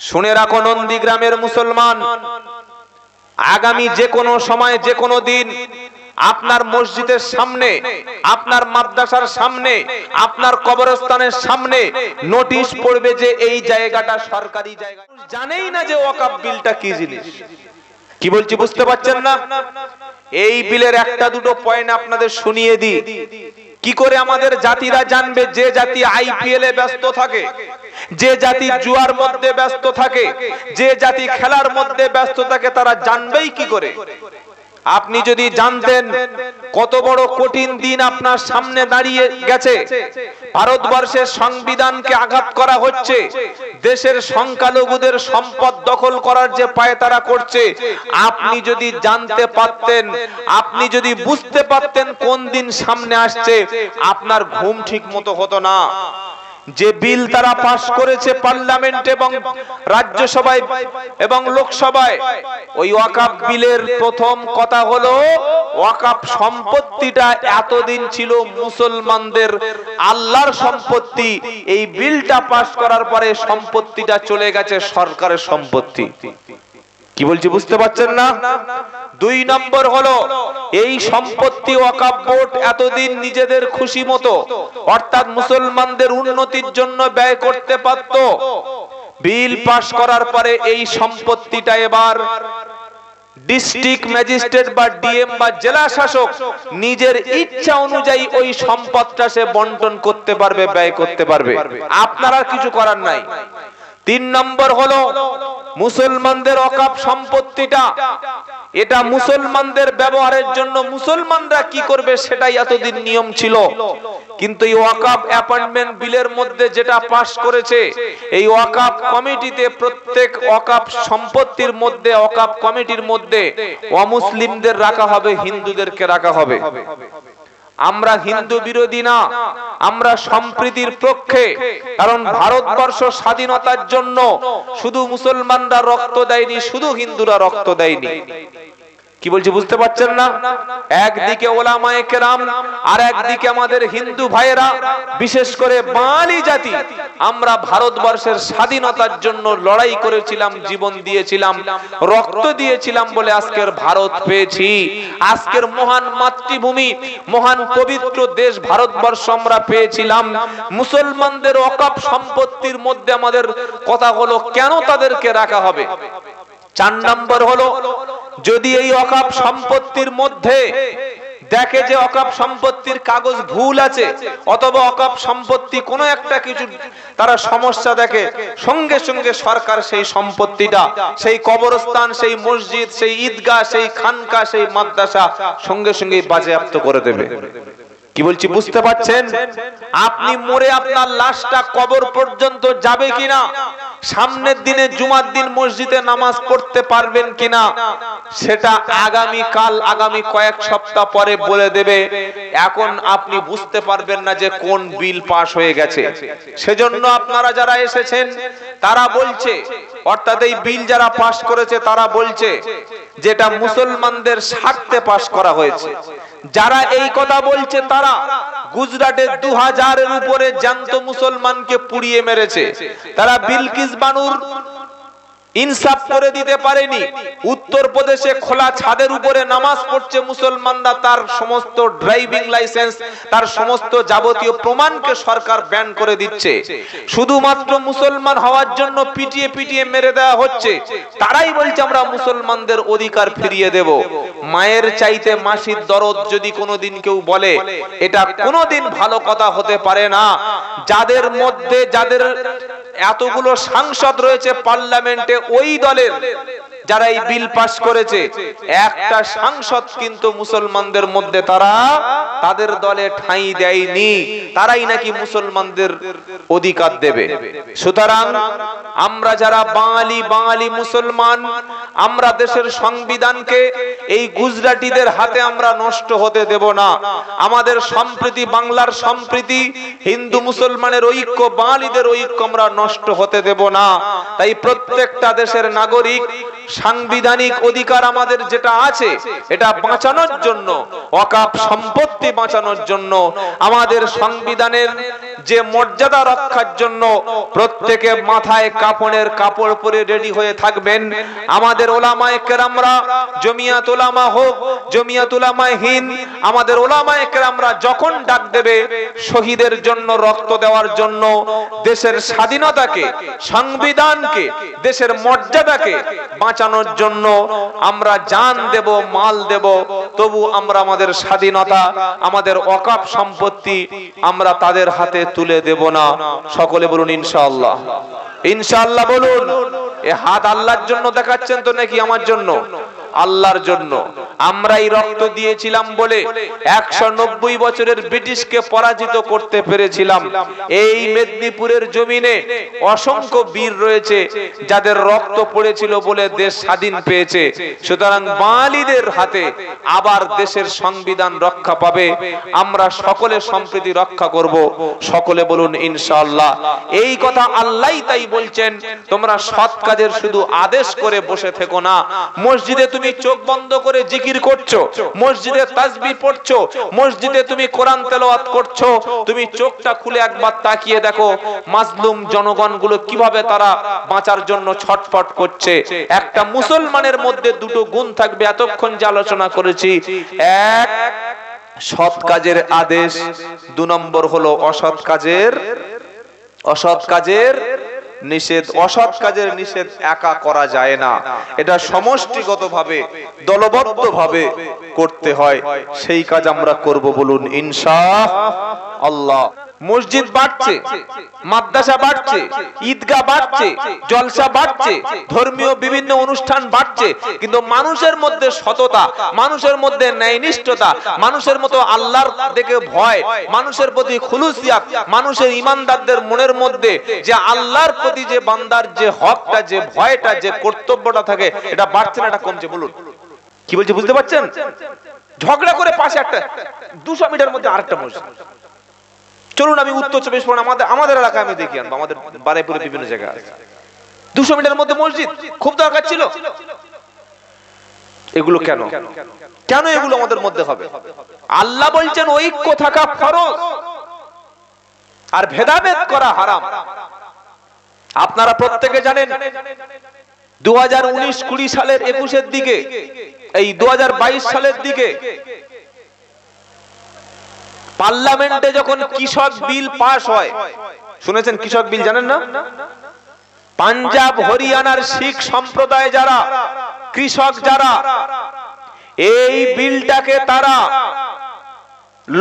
শুনে রাখো নন্দীগ্রামের মুসলমান। আগামী যে কোনো সময়, যে কোনো দিন আপনার মসজিদের সামনে, আপনার মাদ্রাসার সামনে, আপনার কবরস্থানের সামনে নোটিশ পড়বে যে এই জায়গাটা সরকারি জায়গা। জানেই না যে ওয়াকাব বিলটা কি জিনিস। কি বলছি বুঝতে পারছেন না? এই বিলের একটা দুটো পয়েন্ট আপনাদের শুনিয়ে দিই। কি করে আমাদের জাতিরা জানবে যে জাতি আইপিএল এ ব্যস্ত থাকে? যে জাতি জুয়ার মধ্যে ব্যস্ত থাকে? যে জাতি খেলার মধ্যে ব্যস্ত থাকে, তারা জানবেই কি করে? আপনি যদি জানতেন কত বড় কঠিন দিন আপনার সামনে দাঁড়িয়ে গেছে, ভারতবর্ষের সংবিধানকে আঘাত করা হচ্ছে, দেশের সংখ্যালঘুদের সম্পদ দখল করার যে পায়তারা করছে, আপনি যদি জানতে পারতেন, আপনি যদি বুঝতে পারতেন কোন দিন সামনে আসছে, আপনার ঘুম ঠিক মতো হতো না। যে বিল তারা পাশ করেছে পার্লামেন্ট এবং রাজ্যসভায় এবং লোকসভায়, ওই ওয়াকাপ বিলের প্রথম কথা হলো ওয়াকাপ সম্পত্তিটা এতদিন ছিল মুসলমানদের আল্লাহর সম্পত্তি। এই বিলটা পাশ করার পরে সম্পত্তিটা চলে গেছে সরকারের সম্পত্তি। কি বলছি, বুঝতে পারছেন না? দুই নম্বর হলো, এই সম্পত্তি ওয়াকাব বোর্ড এতদিন নিজেদের খুশি মতো, অর্থাৎ মুসলমানদের উন্নতির জন্য ব্যয় করতে পারত। বিল পাশ করার পরে এই সম্পত্তিটা এবার ডিস্ট্রিক্ট ম্যাজিস্ট্রেট বা ডিএম বা জেলা শাসক নিজের ইচ্ছা অনুযায়ী ওই সম্পদটা সে বন্টন করতে পারবে, ব্যয় করতে পারবে। আপনার আর কিছু করার নাই। তিন নম্বর হলো মুসলমানদের অকাপ সম্পত্তিটা। এটা মুসলমানদের ব্যবহারের জন্য মুসলমানরা কি করবে সেটাই এতদিন নিয়ম ছিল। কিন্তু এই ওয়াকাপ অ্যাপয়েন্টমেন্ট বিলের মধ্যে যেটা পাশ করেছে, এই ওয়াকাপ কমিটিতে প্রত্যেক ওয়াকাপ সম্পত্তির মধ্যে ওয়াকাপ কমিটির মধ্যে অমুসলিমদের রাখা হবে, হিন্দুদেরকে রাখা হবে। আমরা হিন্দু বিরোধী না, আমরা সম্প্রীতির পক্ষে। কারণ ভারতবর্ষ স্বাধীনতার জন্য শুধু মুসলমানরা রক্ত দেয়নি, শুধু হিন্দুরা রক্ত দেয়নি। কি বলছি, বুঝতে পারছেন না? একদিকে আর একদিকে আমাদের হিন্দু ভাইয়েরা, বিশেষ করে বাঙালি জাতি। আমরা ভারতবর্ষের স্বাধীনতার জন্য লড়াই করেছিলাম, জীবন দিয়েছিলাম, রক্ত দিয়েছিলাম বলে আজকের ভারত পেয়েছি। আজকের মহান মাতৃভূমি মহান পবিত্র দেশ ভারতবর্ষ আমরা পেয়েছিলাম। মুসলমানদের অকাপ সম্পত্তির মধ্যে আমাদের কথা হলো কেন তাদেরকে রাখা হবে? চার নম্বর হলো, যদি এই অকাপ সম্পত্তির মধ্যে দেখে যে অকাপ সম্পত্তির কাগজ ভুল আছে, অথবা অকাপ সম্পত্তি কোনো একটা কিছু তারা সমস্যা দেখে, সঙ্গে সঙ্গে সরকার সেই সম্পত্তিটা, সেই কবরস্থান, সেই মসজিদ, সেই ঈদগাহ, সেই খানকা, সেই মাদ্রাসা সঙ্গে সঙ্গে বাজেয়াপ্ত করে দেবে। কি বলছি, বুঝতে পারছেন? আপনি মরে আপনার লাশটা কবর পর্যন্ত যাবে কিনা? সামনের দিনে জুমার দিন মসজিদে নামাজ পড়তে পারবেন কিনা? সেটা আগামী কাল, আগামী কয়েক সপ্তাহ পরে বলে দেবে। এখন আপনি বুঝতে পারবেন না যে কোন বিল পাশ হয়ে গেছে। সেজন্য আপনারা যারা এসেছেন, তারা বলছে, অর্থাৎ এই বিল যারা পাশ করেছে, তারা বলছে যেটা মুসলমানদের স্বার্থে পাশ করা হয়েছে। যারা এই কথা বলছে, তারা গুজরাটের দু হাজারের উপরে জ্যান্ত মুসলমানকে পুড়িয়ে মেরেছে। তারা বিলকিস বানুর ইনসাফ করে দিতে পারেনি। উত্তর প্রদেশে খোলা ছাদের উপরে নামাজ পড়ছে মুসলমানরা, তার সমস্ত ড্রাইভিং লাইসেন্স, তার সমস্ত যাবতীয় প্রমাণকে সরকার ব্যান করে দিচ্ছে। শুধুমাত্র মুসলমান হওয়ার জন্য পিটিয়ে পিটিয়ে মেরে দেওয়া হচ্ছে। তারাই বলছে আমরা মুসলমানদের অধিকার ফিরিয়ে দেব। মায়ের চাইতে মাসির দরদ যদি কোনোদিন কেউ বলে, এটা কোনোদিন ভালো কথা হতে পারে না। যাদের মধ্যে, যাদের এতগুলো সাংসদ রয়েছে পার্লামেন্টে ওই দলের। যারা এই বিল পাস করেছে, একটা সাংসদ কিন্তু মুসলমানদের মধ্যে তারা তাদের দলে ঠাঁই দেয়নি, তারাই নাকি মুসলমানদের অধিকার দেবে। সুতরাং আমরা যারা বাঙালি বাঙালি মুসলমান, আমরা দেশের সংবিধানকে এই গুজরাটিদের হাতে আমরা নষ্ট হতে দেব না। আমাদের সম্প্রীতি, বাংলার সম্প্রীতি, হিন্দু মুসলমানের ঐক্য, বাঙালিদের ঐক্য আমরা নষ্ট হতে দেব না। তাই প্রত্যেকটা দেশের নাগরিক সাংবিধানিক অধিকার আমাদের যেটা আছে এটা বাঁচানোর জন্য অকাপ সম্পত্তি বাঁচানোর জন্য আমাদের সংবিধানের যে মর্যাদা রক্ষার জন্য প্রত্যেকে মাথায় কাপড়ের কাপড় পরে রেডি হয়ে থাকবেন। আমাদের ওলামায়ে কেরামরা, জমিয়াত ওলামা হোক, জমিয়াত ওলামায়ে হিন্দ, আমাদের ওলামায়ে কেরামরা যখন ডাক দেবে শহীদের জন্য রক্ত দেওয়ার জন্য, দেশের স্বাধীনতাকে, সংবিধানকে, দেশের মর্যাদাকে বাঁচানোর জন্য আমরা জান দেব, মাল দেব, তবু আমরা আমাদের স্বাধীনতা, আমাদের অকাপ সম্পত্তি আমরা তাদের হাতে তুলে দেব না। সকলে বলুন, ইনশাআল্লাহ। ইনশাআল্লাহ বলুন। এ হাত আল্লাহর জন্য দেখাচ্ছেন তো নাকি আমার জন্য? আল্লাহর জন্য। আমরাই রক্ত দিয়েছিলাম বলে একশো নব্বই বছরের ব্রিটিশকে পরাজিত করতে পেরেছিলাম। এই মেদিনীপুরের জমিনে অসংখ্য বীর রয়েছে যাদের রক্ত পড়েছিল বলে দেশ স্বাধীন পেয়েছে। সুতরাং বাঙালিদের হাতে আবার দেশের সংবিধান রক্ষা পাবে। আমরা সকলে সম্প্রীতি রক্ষা করব। সকলে বলুন, ইনশাআল্লাহ। এই কথা আল্লাহই তাই বলছেন, তোমরা সৎ কাজের শুধু আদেশ করে বসে থেকো না। মসজিদে তুমি চোখ বন্ধ করে জিকির করছ, মসজিদে তাসবিহ পড়ছো, মসজিদে তুমি কোরআন তেলাওয়াত করছ, তুমি চোখটা খুলে একবার তাকিয়ে দেখো মাজলুম জনগণগুলো কীভাবে তারা বাঁচার জন্য ছটফট করছে। একটা মুসলমানের মধ্যে দুটো গুণ থাকবে, এতক্ষণ যে আলোচনা করেছি। এক, সৎ কাজের আদেশ, দু নম্বর হলো অসৎ কাজের অসৎ কাজের নিষেধ, অসৎ কাজের নিষেধ একা করা যায় না। এটা সমষ্টিগত ভাবে সমষ্টিগতভাবে, দলবদ্ধভাবে করতে হয়। সেই কাজ আমরা করব বলুন, ইনশা আল্লাহ। মসজিদ বাড়ছে মাদ্রাসা বাড়ছে ঈদগাহ বাড়ছে জলসা বাড়ছে ধর্মীয় বিভিন্ন অনুষ্ঠান বাড়ছে কিন্তু মানুষের মধ্যে সততা মানুষের মধ্যে ন্যায়নিষ্ঠতা মানুষের মতো আল্লাহর দিকে ভয় মানুষের প্রতি খুলুসিয়াত মানুষের ইমানদারদের মনের মধ্যে যে আল্লাহর প্রতি যে বান্দার যে হকটা যে ভয়টা যে কর্তব্যটা থাকে এটা বাড়ছে না এটা কমছে বলুন। কি বলছে বুঝতে পারছেন? ঝগড়া করে পাশে একটা দুশো মিটার মধ্যে আরেকটা মসজিদ। চলুন আমি উত্তর চব্বিশ পরগনা, আমাদের আমাদের এলাকায় আমি দেখি আনব, আমাদের বারাইপুরে বিভিন্ন জায়গায় আছে। দুশো মিটার মধ্যে মসজিদ, খুব দরকার ছিল। এগুলো কেন? কেন এগুলো আমাদের মধ্যে হবে? আল্লাহ বলছেন, ঐক্য থাকা ফরজ। আর ভেদাভেদ করা হারাম। আপনারা প্রত্যেকে জানেন দু হাজার উনিশ কুড়ি সালের একুশের দিকে, এই দু হাজার বাইশ সালের দিকে পার্লামেন্টে যখন কৃষক বিল পাস হয়, শুনেছেন কৃষক বিল জানেন না? পাঞ্জাব, হরিয়ানার শিখ সম্প্রদায় যারা, কৃষক যারা, এই বিলটাকে তারা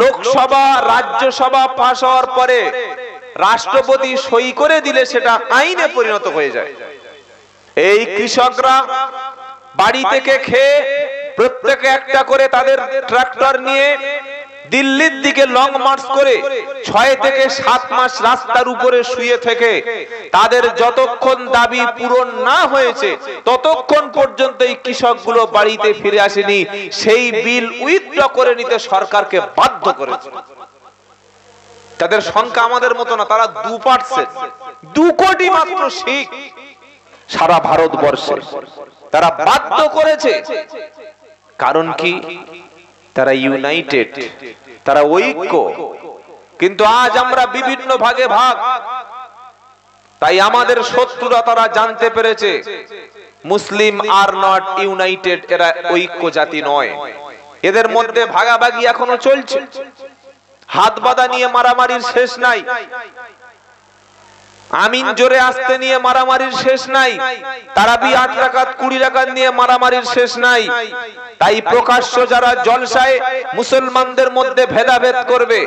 লোকসভা, রাজ্যসভা পাশ হওয়ার পরে রাষ্ট্রপতি সই করে দিলে সেটা আইনে পরিণত হয়ে যায়। এই কৃষকরা বাড়ি থেকে খেয়ে প্রত্যেকে একটা করে তাদের ট্রাক্টর নিয়ে দিল্লির দিকে লং মার্চ করে ছয় থেকে সাত মাস রাস্তার উপরে শুয়ে থেকে তাদের যতক্ষণ দাবি পূরণ না হয়েছে, ততক্ষণ পর্যন্ত এই কৃষকগুলো বাড়িতে ফিরে আসেনি। সেই বিল উইথড্র করে নিতে সরকারকে বাধ্য করেছে। তাদের সংখ্যা আমাদের মতো না, তারা দু পার্সেন্ট দু কোটি মাত্র শিখ সারা ভারতবর্ষে। তারা বাধ্য করেছে। কারণ কি? তারা ইউনাইটেড তারা ঐক্য। কিন্তু আজ আমরা বিভিন্ন ভাগে ভাগ। তাই আমাদের শত্রুরা তারা জানতে পেরেছে, মুসলিম আর নট ইউনাইটেড এরা ঐক্য জাতি নয়। এদের মধ্যে ভাগাভাগি এখনও চলছে। হাত বাঁধা নিয়ে মারামারির শেষ নাই। আমিন জোরে আসতে নিয়ে মারামারির শেষ নাই। তারাবি আট রাকাত, কুড়ি রাকাত নিয়ে মারামারির শেষ নাই। তাই প্রকাশ্য যারা জলসায় মুসলমানদের মধ্যে ভেদাভেদ করবে,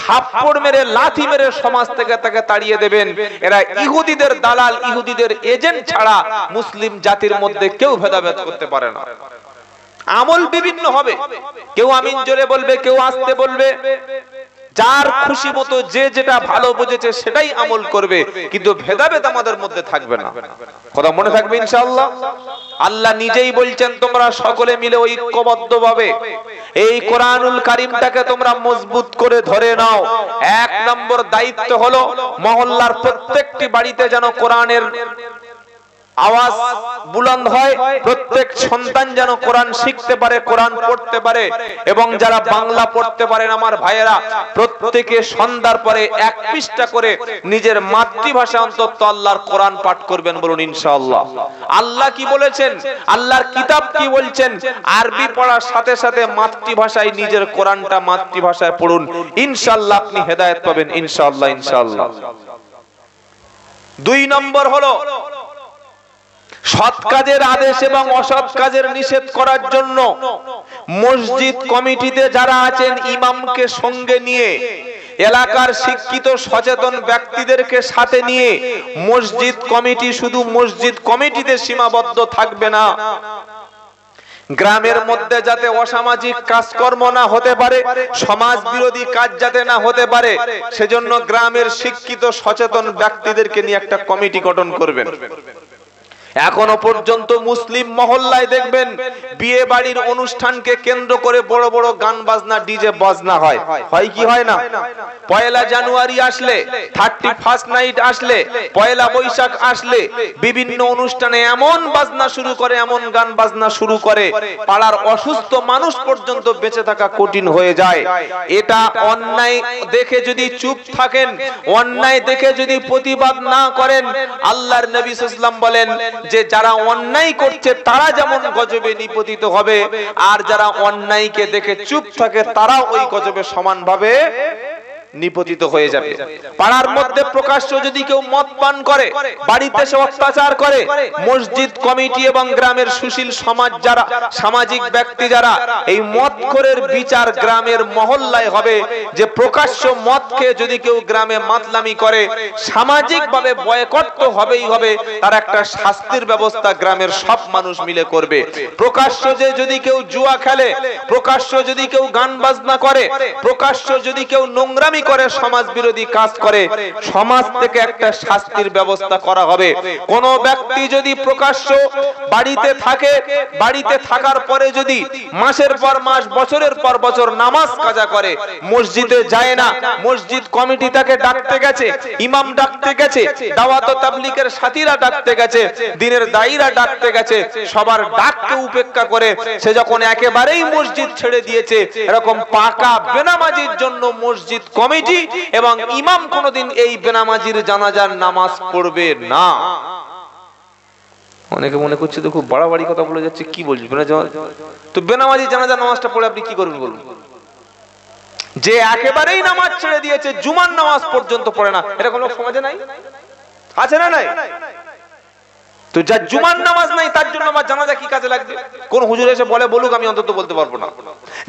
থাপ্পড় মেরে, লাথি মেরে সমাজ থেকে তাকে তাড়িয়ে দেবেন। এরা ইহুদিদের দালাল, ইহুদিদের এজেন্ট ছাড়া মুসলিম জাতির মধ্যে কেউ ভেদাভেদ করতে পারে না। আমল বিভিন্ন হবে। কেউ আমিন জোরে বলবে, কেউ আসতে বলবে। যার খুশি মতো যে যেটা ভালো বুঝেছে সেটাই আমল করবে কিন্তু ভেদাভেদ আমাদের মধ্যে থাকবে না। কথা মনে থাকবে ইনশাআল্লাহ? আল্লাহ নিজেই বলছেন তোমরা সকলে মিলে ঐক্যবদ্ধ ভাবে এই কোরআনুল কারিমটাকে তোমরা মজবুত করে ধরে নাও। এক নম্বর দায়িত্ব হলো মহল্লার প্রত্যেকটি বাড়িতে যেন কোরআনের আওয়াজ বুলন্দ হয়, প্রত্যেক সন্তান যেন কোরআন শিখতে পারে, কোরআন পড়তে পারে, এবং যারা বাংলা পড়তে পারেন আমার ভাইয়েরা, প্রত্যেকে সন্ধ্যার পরে এক পৃষ্ঠা করে নিজের মাতৃভাষা অন্তত আল্লাহর কোরআন পাঠ করবেন বলুন ইনশাআল্লাহ। আল্লাহ কি বলেছেন? আল্লাহর কিতাব কি বলছেন? আরবি পড়ার সাথে সাথে মাতৃভাষায় নিজের কোরআনটা মাতৃভাষায় পড়ুন। ইনশাআল্লাহ আপনি হেদায়েত পাবেন ইনশাআল্লাহ ইনশাআল্লাহ। দুই নম্বর হলো সৎ কাজের আদেশ এবং অসৎ কাজের নিষেধ করার জন্য মসজিদ কমিটিতে যারা আছেন ইমামকে সঙ্গে নিয়ে, এলাকার শিক্ষিত সচেতন ব্যক্তিদেরকে সাথে নিয়ে মসজিদ কমিটি শুধু মসজিদ কমিটিতে সীমাবদ্ধ থাকবে না। গ্রামের মধ্যে যাতে অসামাজিক কাজকর্ম না হতে পারে, সমাজ বিরোধী কাজ যাতে না হতে পারে, সেজন্য গ্রামের শিক্ষিত সচেতন ব্যক্তিদেরকে নিয়ে একটা কমিটি গঠন করবেন। এখনও পর্যন্ত মুসলিম মহল্লায় দেখবেন বিয়ে বাড়ির অনুষ্ঠানকে কেন্দ্র করে বড় বড় গান বাজনা, ডিজে বাজনা হয়। হয় কি হয় না? পয়লা জানুয়ারি আসলে থার্টি ফার্স্ট নাইট আসলে, পয়লা বৈশাখ আসলে, বিভিন্ন অনুষ্ঠানে এমন বাজনা শুরু করে, এমন গান বাজনা শুরু করে, পাড়ার অসুস্থ মানুষ পর্যন্ত বেঁচে থাকা কঠিন হয়ে যায়। এটা অন্যায় দেখে যদি চুপ থাকেন, অন্যায় দেখে যদি প্রতিবাদ না করেন, আল্লাহর নবী সাল্লাম বলেন যে যারা অন্যায় করছে, তারা যেমন গজবে নিপতিত হবে, আর যারা অন্যায়কে দেখে চুপ থাকে তারা ওই গজবে সমানভাবে নিপতিত হয়ে যাবে। পাড়ার মধ্যে প্রকাশ্য যদি কেউ মদ পান করে বাড়িতে সে অত্যাচার করে মসজিদ কমিটি এবং গ্রামের সুশীল সমাজ যারা সামাজিক ব্যক্তি যারা এই মদ খোরের বিচার গ্রামের মহল্লায় হবে যে প্রকাশ্য মদ খেয়ে যদি কেউ গ্রামে মাতলামি করে সামাজিক ভাবে বয়কট তো হবেই হবে তার একটা শাস্তির ব্যবস্থা গ্রামের সব মানুষ মিলে করবে। প্রকাশ্য যে যদি কেউ জুয়া খেলে প্রকাশ্য যদি কেউ গান বাজনা করে প্রকাশ্য যদি কেউ নোংরামি করে সমাজ বিরোধী কাজ করে, সমাজ থেকে একটা শাস্তির ব্যবস্থা করা হবে। কোন ব্যক্তি যদি প্রকাশ্য বাড়িতে থাকে, বাড়িতে থাকার পরে যদি মাসের পর মাস, বছরের পর বছর নামাজ কাজা করে, মসজিদে যায় না, মসজিদ কমিটি তাকে ডাকতে গেছে, ইমাম ডাকতে গেছে, দাওয়াত তাবলিকের সাথীরা ডাকতে গেছে, দিনের দায়ীরা ডাকতে গেছে, সবার ডাককে উপেক্ষা করে সে যখন একেবারেই মসজিদ ছেড়ে দিয়েছে, এরকম পাকা বেনামাজির জন্য মসজিদ কমিটি এবং ইমাম কোনোদিন এই বেনামাজির জানাজার নামাজ পড়বে না। অনেকে মনে করছে তো খুব বাড়াবাড়ি কথা বলে যাচ্ছে, কি বলছি? তো বেনামাজি জানাজার নামাজটা পড়ে আপনি কি করবেন বলুন? যে একেবারেই নামাজ ছেড়ে দিয়েছে, জুমার নামাজ পর্যন্ত পড়ে না এরকম লোক সমাজে নাই? আছে না নাই? তো যার জুমার নামাজ নাই, তার জন্য আমার জানাজা কি কাজে লাগবে? কোন হুজুর এসে বলে, বলুক, আমি অন্তত বলতে পারব না।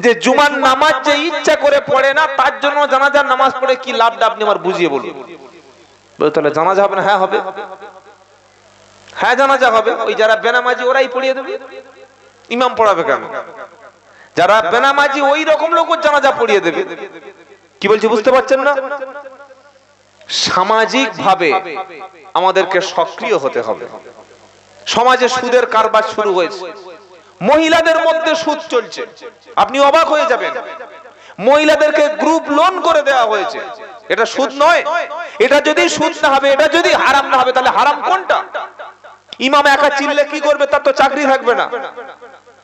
যে জুমার নামাজ যে ইচ্ছা করে পড়ে না, তার জন্য জানাজার নামাজ পড়ে কি লাভটা আপনি আমার বুঝিয়ে বলুন? তাহলে জানাজা হবে না? হ্যাঁ হবে। হ্যাঁ জানাজা হবে। ওই যারা বেনামাজি, ওরাই পড়িয়ে দেবে। ইমাম পড়াবে কেন? যারা বেনামাজি, ওই রকম লোক জানাজা পড়িয়ে দেবে। কি বলছি, বুঝতে পারছেন না? সামাজিক ভাবে আমাদেরকে সক্রিয় হতে হবে। সমাজে সুদের কারবার শুরু হয়েছে। মহিলাদের মধ্যে সুদ চলছে। আপনি অবাক হয়ে যাবেন। মহিলাদেরকে গ্রুপ লোন করে দেওয়া হয়েছে। এটা সুদ নয়। এটা যদি সুদ না হবে, এটা যদি হারাম না হবে, তাহলে হারাম কোনটা? ইমাম একা চিনলে কি করবে? তার তো চাকরি থাকবে না।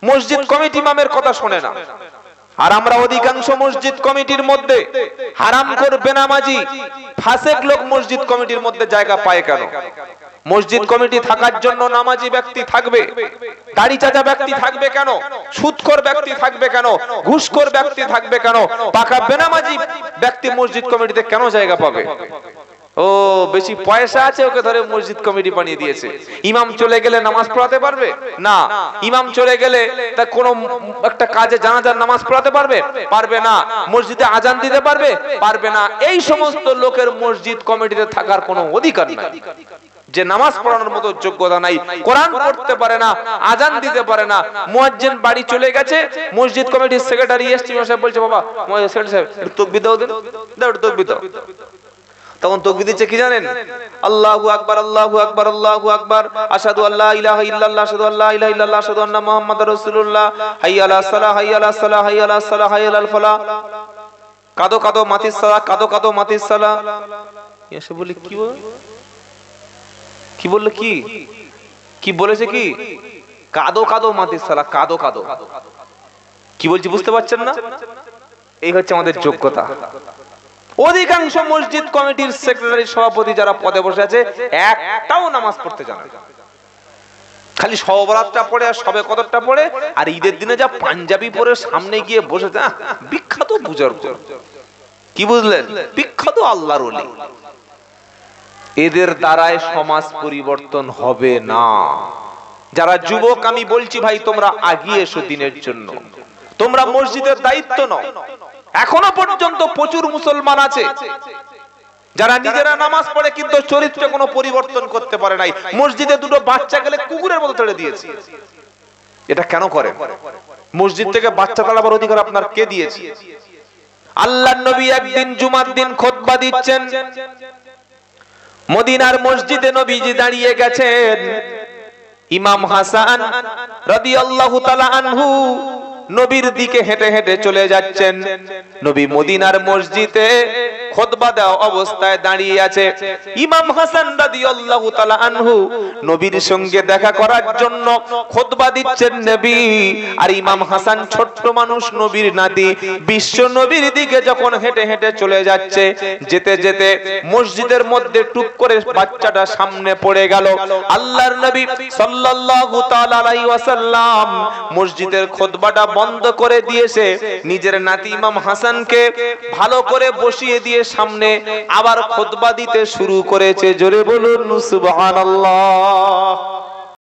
মসজিদ কমিটি ইমামের কথা শোনে না। আর আমরা অধিকাংশ মসজিদ কমিটির মধ্যে হারাম করবে নামাজি ফাসেক লোক মসজিদ কমিটির মধ্যে জায়গা পায় কেন? মসজিদ কমিটি থাকার জন্য নামাজি ব্যক্তি থাকবে, দাড়ি চাচা ব্যক্তি থাকবে কেন? সুদখোর ব্যক্তি থাকবে কেন? ঘুষখোর ব্যক্তি থাকবে কেন? পাকা বেনামাজি ব্যক্তি মসজিদ কমিটিতে কেন জায়গা পাবে? ও, বেশি পয়সা আছে ওকে ধরে মসজিদ কমিটি বানিয়ে দিয়েছে। ইমাম চলে গেলে নামাজ পড়াতে পারবে? না। ইমাম চলে গেলে তা কোনো একটা কাজে জানাজার নামাজ পড়াতে পারবে? পারবে না। মসজিদে আজান দিতে পারবে? পারবে না। এই সমস্ত লোকের মসজিদ কমিটিতে থাকার কোনো অধিকার নাই। যে নামাজ পড়ানোর মতো যোগ্যতা নাই। কোরআন পড়তে পারে না, আজান দিতে পারে না। মুয়াজ্জিন বাড়ি চলে গেছে। মসজিদ কমিটির সেক্রেটারি সাহেব বলছে, বাবা সেক্রেটারি সাহেব তাকবীর দাও দেন দাও তাকবীর দাও। তখন তকবীর দিচ্ছে কি জানেন? আল্লাহু আকবার আল্লাহু আকবার আল্লাহু আকবার। আশহাদু আল্লা ইলাহা ইল্লাল্লাহ, আশহাদু আল্লা ইলাহা ইল্লাল্লাহ, আশহাদু আন্না মুহাম্মাদার রাসূলুল্লাহ। হাইয়া আলাস সালাহ, হাইয়া আলাস সালাহ, হাইয়া আলাস সালাহ, হাইয়া আলাল ফালাহ। কাদো কাদো, মাতিস সালাহ, কাদো কাদো, মাতিস সালাহ। এসে বলি কি বল? কি বলল কি? কি বলেছে কি? কাদো কাদো, মাতিস সালা কাদো কাদো। কি বলছি বুঝতে পারছেন না? এই হচ্ছে আমাদের যোগ্যতা। অধিকাংশ মসজিদ কমিটির সেক্রেটারি সভাপতি যারা পদে বসে আছে, একটাও নামাজ পড়তে জানে খালি সবরাতটা পড়ে আর সবে কদরটা পড়ে, আর ঈদের দিনে যা পাঞ্জাবি পরে সামনে গিয়ে বসেছে বিখ্যাত বুজুর্গ কি বুঝলেন? বিখ্যাত আল্লাহর এদের দ্বারায় সমাজ পরিবর্তন হবে না। যারা যুবক, আমি বলছি ভাই, তোমরা আগিয়ে এসো দিনের জন্য। তোমরা মসজিদের দায়িত্ব নাও। এখনও পর্যন্ত প্রচুর মুসলমান আছে। যারা নিজেরা নামাজ পড়ে কিন্তু চরিত্রে কোনো পরিবর্তন করতে পারে নাই। মসজিদে দুটো বাচ্চা গেলে কুকুরের মতো ছেড়ে দিয়েছে। এটা কেন করে? মসজিদ থেকে বাচ্চা তাড়াবার অধিকার আপনার কে দিয়েছে? আল্লাহ নবী একদিন জুমার দিন খোতবা দিচ্ছেন। মদিনার মসজিদে নবীজি দাঁড়িয়ে গেছেন। ইমাম হাসান রাদিয়াল্লাহু তাআলা আনহু নবীর দিকে হেঁটে হেঁটে চলে যাচ্ছেন। নবী মদিনার মসজিদে খুতবা দেওয়া অবস্থায় দাঁড়িয়ে আছে। ইমাম হাসান আনহু নবীর সঙ্গে দেখা করার জন্য খুতবা দিচ্ছেন নবী। আর ইমাম হাসান ছোট্ট মানুষ, নবীর নাতি, বিশ্ব নবীর দিকে যখন হেঁটে হেঁটে চলে যাচ্ছে, যেতে যেতে মসজিদের মধ্যে টুক করে বাচ্চাটা সামনে পড়ে গেল। আল্লাহর নবী ওয়াসাল্লাম মসজিদের খুতবাটা বন্ধ করে দিয়েছে। নিজের নাতি ইমাম হাসানকে ভালো করে বসিয়ে দিয়ে সামনে আবার খোদবা দিতে শুরু করেছে। জোরে বলুন, সুবহানাল্লাহ।